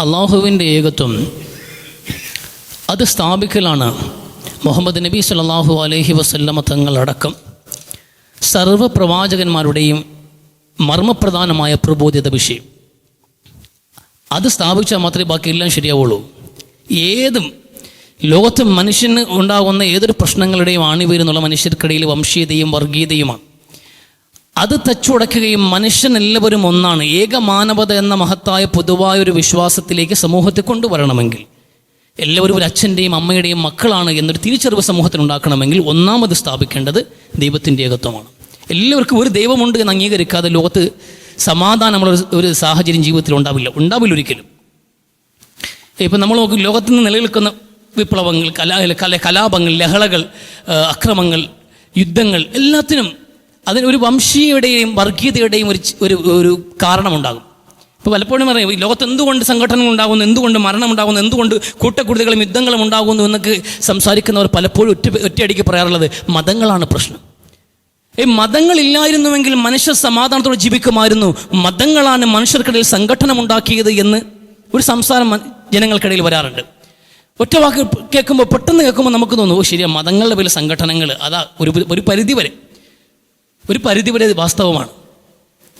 അള്ളാഹുവിന്റെ ഏകത്വം. അത് സ്ഥാപിക്കലാണ് മുഹമ്മദ് നബി സല്ലല്ലാഹു അലഹി വസല്ലമ തങ്ങളടക്കം സർവ പ്രവാചകന്മാരുടെയും മർമ്മപ്രധാനമായ പ്രബോധിത വിഷയം. അത് സ്ഥാപിച്ചാൽ മാത്രമേ ബാക്കിയെല്ലാം ശരിയാവുള്ളൂ. ഏതും ലോകത്ത് മനുഷ്യന് ഉണ്ടാകുന്ന ഏതൊരു പ്രശ്നങ്ങളുടെയും ആണിവരുന്നുള്ള മനുഷ്യർക്കിടയിൽ വംശീയതയും വർഗീയതയുമാണ്. അത് തച്ചുടയ്ക്കുകയും മനുഷ്യനെല്ലാവരും ഒന്നാണ്. ഏക മാനവത എന്ന മഹത്തായ പൊതുവായ ഒരു വിശ്വാസത്തിലേക്ക് സമൂഹത്തെ കൊണ്ടുവരണമെങ്കിൽ എല്ലാവരും ഒരു അച്ഛന്റെയും അമ്മയുടെയും മക്കളാണ് എന്നൊരു തിരിച്ചറിവ് സമൂഹത്തിൽ ഉണ്ടാക്കണമെങ്കിൽ ഒന്നാമത് സ്ഥാപിക്കേണ്ടത് ദൈവത്തിന്റെ ഏകത്വമാണ് എല്ലാവർക്കും ഒരു ദൈവമുണ്ട് എന്ന് അംഗീകരിക്കാതെ ലോകത്ത് സമാധാനം ഒരു- സാഹചര്യം ജീവിതത്തിൽ ഉണ്ടാവില്ല. ഉണ്ടാവില്ല ഒരിക്കലും. ഇപ്പം നമ്മൾ നോക്കും ലോകത്ത് നിന്ന് നിലനിൽക്കുന്ന വിപ്ലവങ്ങൾ കലാ കല കലാപങ്ങൾ ലഹളകൾ അക്രമങ്ങൾ യുദ്ധങ്ങൾ എല്ലാത്തിനും അതിന് ഒരു വംശീയതയുടെയും വർഗീയതയുടെയും ഒരു ഒരു ഒരു കാരണമുണ്ടാകും. ഇപ്പോൾ പലപ്പോഴും പറയും ലോകത്ത് എന്തുകൊണ്ട് സംഘടനകൾ ഉണ്ടാകുന്നു? എന്തുകൊണ്ട് മരണം ഉണ്ടാകുന്നു? എന്തുകൊണ്ട് കൂട്ടക്കുരുതികളും യുദ്ധങ്ങളും ഉണ്ടാകുന്നു? എന്നൊക്കെ സംസാരിക്കുന്നവർ പലപ്പോഴും ഒറ്റ ഒറ്റയടിക്ക് പറയാറുള്ളത് മതങ്ങളാണ് പ്രശ്നം. ഈ മതങ്ങളില്ലായിരുന്നുവെങ്കിൽ മനുഷ്യർ സമാധാനത്തോടെ ജീവിക്കുമായിരുന്നു. മതങ്ങളാണ് മനുഷ്യർക്കിടയിൽ സംഘടന ഉണ്ടാക്കിയത് എന്ന് ഒരു സംസാരം ജനങ്ങൾക്കിടയിൽ വരാറുണ്ട്. ഒറ്റ വാക്ക് കേൾക്കുമ്പോൾ പെട്ടെന്ന് കേൾക്കുമ്പോൾ നമുക്ക് തോന്നുന്നു ഓ ശരിയാ മതങ്ങളുടെ പേരിൽ സംഘടനകൾ അതാ ഒരു ഒരു പരിധി വരെ. ഒരു പരിധി വരെ ഇത് വാസ്തവമാണ്.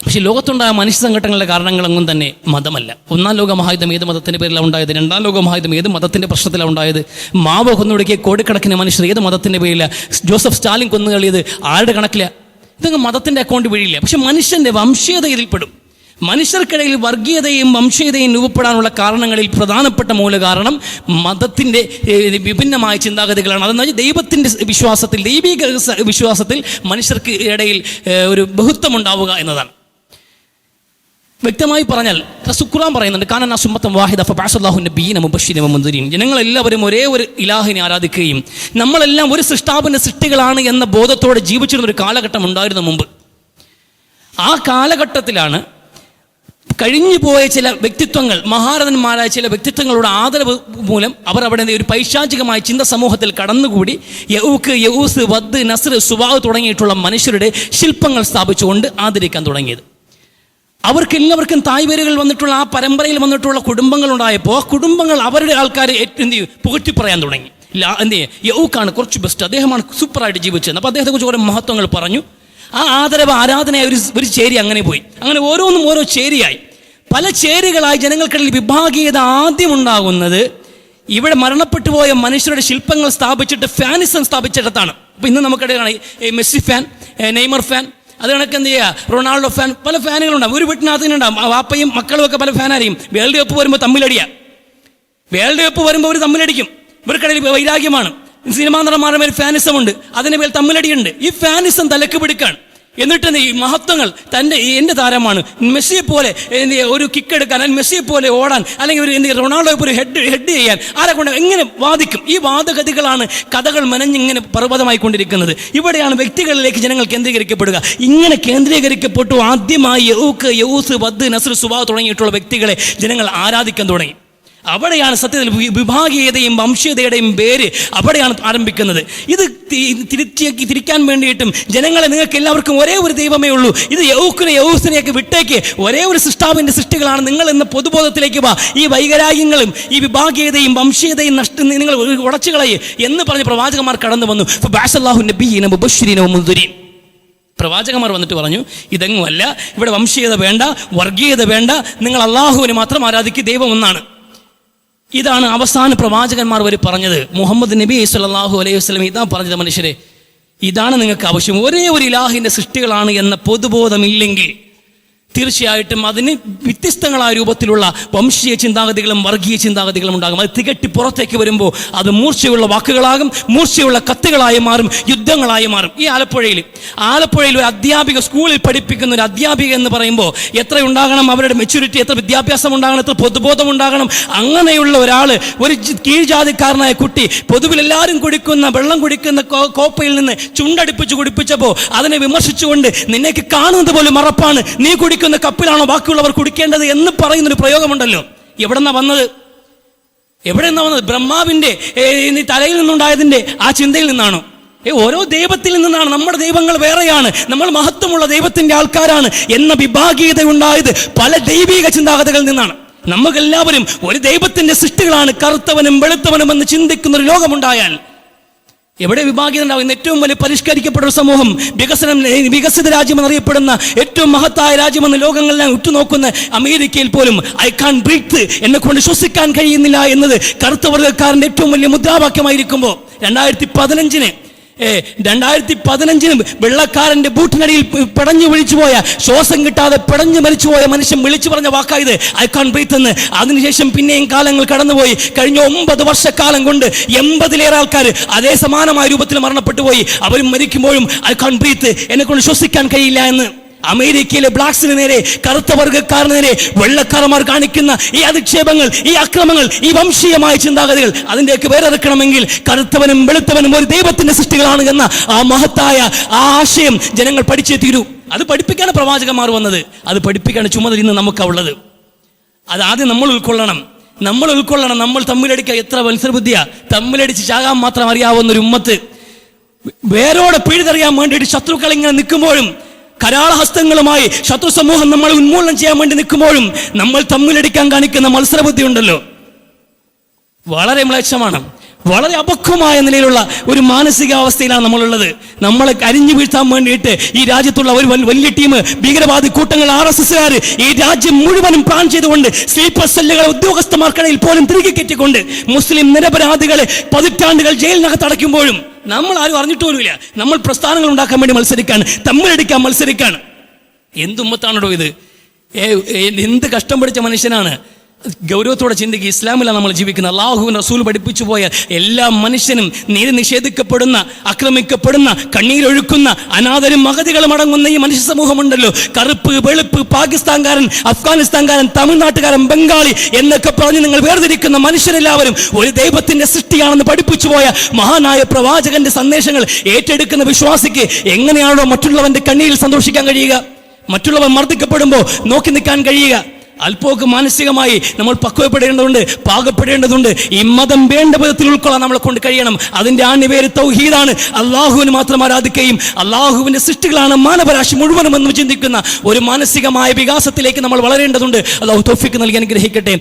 പക്ഷേ ലോകത്തുണ്ടായ മനുഷ്യ സംഘടനകളുടെ കാരണങ്ങളൊന്നും തന്നെ മതമല്ല. ഒന്നാം ലോക മഹായുദ്ധം ഏത് മതത്തിന്റെ പേരിലാണ് ഉണ്ടായത്? രണ്ടാം ലോക മഹായുദ്ധം ഏത് മതത്തിന്റെ പ്രശ്നത്തിലാണ് ഉണ്ടായത്? മാവോ കൊന്നൊടുക്കിയ കോടിക്കണക്കിന് മനുഷ്യർ ഏത് മതത്തിന്റെ പേരിലാണ് ജോസഫ് സ്റ്റാലിൻ കൊന്നു കളിയത് ആരുടെ കണക്കില? ഇതൊക്കെ മതത്തിന്റെ അക്കൗണ്ട് വഴിയില്ല. പക്ഷെ മനുഷ്യന്റെ വംശീയത ഇതിൽപ്പെടും. മനുഷ്യർക്കിടയിൽ വർഗീയതയും വംശീയതയും രൂപപ്പെടാനുള്ള കാരണങ്ങളിൽ പ്രധാനപ്പെട്ട മൂല കാരണം മതത്തിന്റെ വിഭിന്നമായ ചിന്താഗതികളാണ്. അതെന്ന് വെച്ചാൽ ദൈവത്തിന്റെ വിശ്വാസത്തിൽ ദൈവിക വിശ്വാസത്തിൽ മനുഷ്യർക്ക് ഇടയിൽ ഒരു ബഹുത്വം ഉണ്ടാവുക എന്നതാണ്. വ്യക്തമായി പറഞ്ഞാൽ റസുഖുറാൻ പറയുന്നുണ്ട് കാനന സുമ്മത്തം വാഹിദ ഫബാസല്ലാഹുവിന്റെ ബീന മുബഷിന മുന്തിരിയും ജനങ്ങളെല്ലാവരും ഒരേ ഒരു ഇലാഹിനെ ആരാധിക്കുകയും നമ്മളെല്ലാം ഒരു സൃഷ്ടാവിന്റെ സൃഷ്ടികളാണ് എന്ന ബോധത്തോടെ ജീവിച്ചിരുന്ന ഒരു കാലഘട്ടം ഉണ്ടായിരുന്നു മുമ്പ്. ആ കാലഘട്ടത്തിലാണ് കഴിഞ്ഞു പോയ ചില വ്യക്തിത്വങ്ങൾ മഹാരഥന്മാരായ ചില വ്യക്തിത്വങ്ങളുടെ ആദരവ് മൂലം അവർ അവിടെ ഒരു പൈശാചികമായ ചിന്ത സമൂഹത്തിൽ കടന്നുകൂടി. യൗക്ക് യൗസ് വദ് നസ്ർ സുബാഹ് തുടങ്ങിയിട്ടുള്ള മനുഷ്യരുടെ ശില്പങ്ങൾ സ്ഥാപിച്ചുകൊണ്ട് ആദരിക്കാൻ തുടങ്ങിയത്. അവർക്ക് എല്ലാവർക്കും തായ്വേരുകൾ വന്നിട്ടുള്ള ആ പരമ്പരയിൽ വന്നിട്ടുള്ള കുടുംബങ്ങൾ ഉണ്ടായപ്പോൾ കുടുംബങ്ങൾ അവരുടെ ആൾക്കാരെ എന്ത് ചെയ്യും പുകഴ്ത്തി പറയാൻ തുടങ്ങി എന്ത് യൗക്കാണ് കുറച്ച് ബെസ്റ്റ് അദ്ദേഹമാണ് സൂപ്പറായിട്ട് ജീവിച്ചത്. അപ്പോൾ അദ്ദേഹത്തെ കുറിച്ച് കുറേ മഹത്വങ്ങൾ പറഞ്ഞു. ആ ആദരവ് ആരാധനയായി ഒരു ഒരു ചേരി അങ്ങനെ പോയി. അങ്ങനെ ഓരോന്നും ഓരോ ചേരിയായി. പല ചേരുകളായി ജനങ്ങൾക്കിടയിൽ വിഭാഗീയത ആദ്യം ഉണ്ടാകുന്നത് ഇവിടെ മരണപ്പെട്ടു പോയ മനുഷ്യരുടെ ശില്പങ്ങൾ സ്ഥാപിച്ചിട്ട് ഫാനിസം സ്ഥാപിച്ചിടത്താണ്. അപ്പോൾ ഇന്ന് നമുക്കിടയിലാണ് ഈ മെസ്സി ഫാൻ നെയ്മർ ഫാൻ അത് കണക്ക് എന്ത് ചെയ്യുക റൊണാൾഡോ ഫാൻ പല ഫാനുകളുണ്ടാവും. ഒരു വീട്ടിനകത്ത് തന്നെ ഉണ്ടാവും. വാപ്പയും മക്കളും ഒക്കെ പല ഫാനായിരിക്കും. വേൾഡ് കപ്പ് വരുമ്പോൾ തമ്മിലടിയാ. വേൾഡ് കപ്പ് വരുമ്പോൾ അവർ തമ്മിലടിക്കും. ഇവർക്കിടയിൽ വൈരാഗ്യമാണ്. സിനിമാ നടന്മാരുടെ മേൽ ഫാനിസം ഉണ്ട് അതിന് മേൽ തമ്മിലടിയുണ്ട്. ഈ ഫാനിസം തലക്ക് പിടിക്കാണ്. എന്നിട്ട് ഈ മഹത്വങ്ങൾ തന്റെ എന്റെ താരമാണ്. മെസ്സിയെ പോലെ ഒരു കിക്ക് എടുക്കാൻ അല്ലെങ്കിൽ മെസ്സിയെ പോലെ ഓടാൻ അല്ലെങ്കിൽ ഒരു എന്ത് റൊണാൾഡോ ഒരു ഹെഡ് ഹെഡ് ചെയ്യാൻ ആരെ കൊണ്ട് എങ്ങനെ വാദിക്കും? ഈ വാദഗതികളാണ് കഥകൾ മനഞ്ഞിങ്ങനെ പർവതമായിക്കൊണ്ടിരിക്കുന്നത് ഇവിടെയാണ് വ്യക്തികളിലേക്ക് ജനങ്ങൾ കേന്ദ്രീകരിക്കപ്പെടുക. ഇങ്ങനെ കേന്ദ്രീകരിക്കപ്പെട്ടു ആദ്യമായി യൗക്ക് യൗസ് വദ് നസ്രു സുബാ തുടങ്ങിയിട്ടുള്ള വ്യക്തികളെ ജനങ്ങൾ ആരാധിക്കാൻ തുടങ്ങി. അവിടെയാണ് സത്യത്തിൽ വിഭാഗീയതയും വംശീയതയുടെയും പേര് അവിടെയാണ് ആരംഭിക്കുന്നത്. ഇത് തിരിച്ചേക്ക് തിരിക്കാൻ വേണ്ടിയിട്ടും ജനങ്ങളെ നിങ്ങൾക്ക് എല്ലാവർക്കും ഒരേ ഒരു ദൈവമേ ഉള്ളൂ. ഇത് യൗക്കിനെ യൗസിനെയൊക്കെ വിട്ടേക്ക് ഒരേ ഒരു സൃഷ്ടാവിന്റെ സൃഷ്ടികളാണ് നിങ്ങൾ എന്ന പൊതുബോധത്തിലേക്ക് വാ. ഈ വൈകരാഗ്യങ്ങളും ഈ വിഭാഗീയതയും വംശീയതയും നഷ്ട നിങ്ങൾ ഉടച്ചു കളയ് എന്ന് പറഞ്ഞ് പ്രവാചകന്മാർ കടന്നു വന്നു. ബാസല്ലാഹു നബീന മുബശ്ശിരീന മുന്തുരീൻ പ്രവാചകന്മാർ വന്നിട്ട് പറഞ്ഞു ഇതെങ്ങുമല്ല ഇവിടെ വംശീയത വേണ്ട വർഗീയത വേണ്ട. നിങ്ങൾ അള്ളാഹുവിനെ മാത്രം ആരാധിക്കുക ദൈവം ഒന്നാണ്. ഇതാണ് അവസാന പ്രവാചകന്മാർ വരെ പറഞ്ഞത്. മുഹമ്മദ് നബി സല്ലല്ലാഹു അലൈഹി വസല്ലം ഇതാ പറഞ്ഞത് മനുഷ്യരെ. ഇതാണ് നിങ്ങൾക്ക് ആവശ്യം. ഒരേ ഒരു ഇലാഹിന്റെ സൃഷ്ടികളാണ് എന്ന പൊതുബോധമില്ലെങ്കിൽ തീർച്ചയായിട്ടും അതിന് വ്യത്യസ്തങ്ങളായ രൂപത്തിലുള്ള വംശീയ ചിന്താഗതികളും വർഗീയ ചിന്താഗതികളും ഉണ്ടാകും. അത് തികട്ടി പുറത്തേക്ക് വരുമ്പോൾ അത് മൂർച്ചയുള്ള വാക്കുകളാകും മൂർച്ചയുള്ള കത്തുകളായി മാറും യുദ്ധങ്ങളായി മാറും. ഈ ആലപ്പുഴയിൽ ആലപ്പുഴയിൽ ഒരു അധ്യാപിക സ്കൂളിൽ പഠിപ്പിക്കുന്ന ഒരു അധ്യാപിക എന്ന് പറയുമ്പോൾ എത്ര ഉണ്ടാകണം? അവരുടെ മെച്യൂരിറ്റി എത്ര? വിദ്യാഭ്യാസം ഉണ്ടാകണം? എത്ര പൊതുബോധം ഉണ്ടാകണം? അങ്ങനെയുള്ള ഒരാൾ ഒരു കീഴ്ജാതിക്കാരനായ കുട്ടി പൊതുവിൽ എല്ലാവരും കുടിക്കുന്ന വെള്ളം കുടിക്കുന്ന കോപ്പയിൽ നിന്ന് ചുണ്ടടിപ്പിച്ച് കുടിപ്പിച്ചപ്പോൾ അതിനെ വിമർശിച്ചുകൊണ്ട് നിന്നേക്ക് കാണുന്നത് പോലും മറപ്പാണ് നീ കുടിക്കുന്ന കപ്പിലാണോ ബാക്കിയുള്ളവർ കുടിക്കേണ്ടത് എന്ന് പറയുന്നൊരു പ്രയോഗമുണ്ടല്ലോ. എവിടെന്നാ വന്നത്? എവിടെ നിന്നാ വന്നത് ബ്രഹ്മാവിന്റെ തലയിൽ നിന്നുണ്ടായതിന്റെ ആ ചിന്തയിൽ നിന്നാണോ? ഏ ഓരോ ദൈവത്തിൽ നിന്നാണ്. നമ്മുടെ ദൈവങ്ങൾ വേറെയാണ്. നമ്മൾ മഹത്വമുള്ള ദൈവത്തിന്റെ ആൾക്കാരാണ് എന്ന വിഭാഗീയത ഉണ്ടായത് പല ദൈവിക ചിന്താഗതികളിൽ നിന്നാണ്. നമുക്കെല്ലാവരും ഒരു ദൈവത്തിന്റെ സൃഷ്ടികളാണ് കറുത്തവനും വെളുത്തവനും എന്ന് ചിന്തിക്കുന്ന ഒരു ലോകമുണ്ടായാൽ എവിടെ വിഭാഗീയത ഉണ്ടാവും ഇന്ന് ഏറ്റവും വലിയ പരിഷ്കരിക്കപ്പെട്ട ഒരു സമൂഹം വികസനം വികസിത രാജ്യമെന്നറിയപ്പെടുന്ന ഏറ്റവും മഹത്തായ രാജ്യമെന്ന് ലോകങ്ങളെല്ലാം ഉറ്റുനോക്കുന്ന അമേരിക്കയിൽ പോലും ഐ കാൺ ബ്രീത്ത് എന്നെ കൊണ്ട് ശ്വസിക്കാൻ കഴിയുന്നില്ല എന്നത് കറുത്ത വർഗക്കാരന്റെ ഏറ്റവും വലിയ മുദ്രാവാക്യമായിരിക്കുമ്പോൾ രണ്ടായിരത്തി പതിനഞ്ചിന് രണ്ടായിരത്തി പതിനഞ്ചിനും വെള്ളക്കാരന്റെ ബൂട്ടിനടിയിൽ പിടഞ്ഞു വിളിച്ചു പോയ ശ്വാസം കിട്ടാതെ പിടഞ്ഞു മരിച്ചു പോയ മനുഷ്യൻ വിളിച്ചു പറഞ്ഞ വാക്കായത് ഐ കാൺ ബ്രീത്ത് എന്ന്. അതിനുശേഷം പിന്നെയും കാലങ്ങൾ കടന്നുപോയി. കഴിഞ്ഞ ഒമ്പത് വർഷക്കാലം കൊണ്ട് എൺപതിലേറെ ആൾക്കാർ അതേ സമാനമായ രൂപത്തിൽ മരണപ്പെട്ടു പോയി അവരും മരിക്കുമ്പോഴും ഐ കാൺ ബ്രീത്ത് എന്നെ കൊണ്ട് ശ്വസിക്കാൻ കഴിയില്ല എന്ന്. അമേരിക്കയിലെ ബ്ലാക്സിന് നേരെ കറുത്ത വർഗക്കാരന് നേരെ വെള്ളക്കാരന്മാർ കാണിക്കുന്ന ഈ അധിക്ഷേപങ്ങൾ ഈ അക്രമങ്ങൾ ഈ വംശീയമായ ചിന്താഗതികൾ അതിന്റെയൊക്കെ വേറെറുക്കണമെങ്കിൽ കറുത്തവനും വെളുത്തവനും ഒരു ദൈവത്തിന്റെ സൃഷ്ടികളാണ് എന്ന ആ മഹത്തായ ആ ആശയം ജനങ്ങൾ പഠിച്ചേ തീരൂ. അത് പഠിപ്പിക്കാണ് പ്രവാചകന്മാർ വന്നത്. അത് പഠിപ്പിക്കാണ് ചുമതല ഇന്ന് നമുക്കുള്ളത് അത് ആദ്യം നമ്മൾ ഉൾക്കൊള്ളണം. നമ്മൾ ഉൾക്കൊള്ളണം. നമ്മൾ തമ്മിലടിക്കുക എത്ര മത്സരബുദ്ധിയാ? തമ്മിലടിച്ച് ചാകാൻ മാത്രം അറിയാവുന്ന ഒരു ഉമ്മത്ത്. വേരോടെ പിഴുതറിയാൻ വേണ്ടിയിട്ട് ശത്രുക്കൾ ഇങ്ങനെ നിൽക്കുമ്പോഴും കരാളഹസ്തങ്ങളുമായി ശത്രു സമൂഹം നമ്മളെ ഉന്മൂലനം ചെയ്യാൻ വേണ്ടി നിൽക്കുമ്പോഴും നമ്മൾ തമ്മിലടിക്കാൻ കാണിക്കുന്ന മത്സരബുദ്ധി ഉണ്ടല്ലോ വളരെ മ്ലേച്ഛമാണ്. വളരെ അപക്വമായ നിലയിലുള്ള ഒരു മാനസികാവസ്ഥയിലാണ് നമ്മളുള്ളത്. നമ്മളെ കരിഞ്ഞു വീഴ്ത്താൻ വേണ്ടിയിട്ട് ഈ രാജ്യത്തുള്ള ഒരു വലിയ ടീം ഭീകരവാദി കൂട്ടങ്ങൾ ആർ എസ് എസ്സുകാർ ഈ രാജ്യം മുഴുവനും പ്ലാൻ ചെയ്തുകൊണ്ട് സ്ലീപ്പർ സെല്ലുകളെ ഉദ്യോഗസ്ഥന്മാർക്കിടയിൽ പോലും തിരികെ കയറ്റിക്കൊണ്ട് മുസ്ലിം നിരപരാധികളെ പതിറ്റാണ്ടുകൾ ജയിലിനകത്ത് അടയ്ക്കുമ്പോഴും നമ്മൾ ആരും അറിഞ്ഞിട്ട് പോലുമില്ല. നമ്മൾ പ്രസ്ഥാനങ്ങൾ ഉണ്ടാക്കാൻ വേണ്ടി മത്സരിക്കാണ് തമ്മിലടിക്കാൻ മത്സരിക്കാണ് എന്തുമ്മത്താണോ ഇത്? എന്ത് കഷ്ടം പിടിച്ച മനുഷ്യനാണ്? ഗൗരവത്തോടെ ചിന്തിക്കുക ഇസ്ലാമിലാണ് നമ്മൾ ജീവിക്കുന്നത്. അള്ളാഹുവിൻ റസൂൽ പഠിപ്പിച്ചു പോയ എല്ലാ മനുഷ്യനും നീതി നിഷേധിക്കപ്പെടുന്ന ആക്രമിക്കപ്പെടുന്ന കണ്ണീരൊഴുക്കുന്ന അനാഥരും മഹതികളും അടങ്ങുന്ന ഈ മനുഷ്യ സമൂഹമുണ്ടല്ലോ. കറുപ്പ് വെളുപ്പ് പാകിസ്ഥാൻകാരൻ അഫ്ഗാനിസ്ഥാൻകാരൻ തമിഴ്നാട്ടുകാരൻ ബംഗാളി എന്നൊക്കെ പറഞ്ഞ് നിങ്ങൾ വേർതിരിക്കുന്ന മനുഷ്യരെല്ലാവരും ഒരു ദൈവത്തിന്റെ സൃഷ്ടിയാണെന്ന് പഠിപ്പിച്ചു പോയ മഹാനായ പ്രവാചകന്റെ സന്ദേശങ്ങൾ ഏറ്റെടുക്കുന്ന വിശ്വാസിക്ക് എങ്ങനെയാണോ മറ്റുള്ളവന്റെ കണ്ണീരിൽ സന്തോഷിക്കാൻ കഴിയുക? മറ്റുള്ളവർ മർദ്ദിക്കപ്പെടുമ്പോൾ നോക്കി നിൽക്കാൻ കഴിയുക? അല്പമൊക്കെ മാനസികമായി നമ്മൾ പക്വപ്പെടേണ്ടതുണ്ട് പാകപ്പെടേണ്ടതുണ്ട്. ഈ മതം വേണ്ട വിധത്തിൽ ഉൾക്കൊള്ളാൻ നമ്മളെ കൊണ്ട് കഴിയണം. അതിന്റെ പേര് തൗഹീദാണ്. അള്ളാഹുവിന് മാത്രം ആരാധിക്കുകയും അള്ളാഹുവിന്റെ സൃഷ്ടികളാണ് മാനവരാശി മുഴുവനും എന്ന് ചിന്തിക്കുന്ന ഒരു മാനസികമായ വികാസത്തിലേക്ക് നമ്മൾ വളരേണ്ടതുണ്ട്. അള്ളാഹു തോഫിക്ക് നൽകി അനുഗ്രഹിക്കട്ടെ.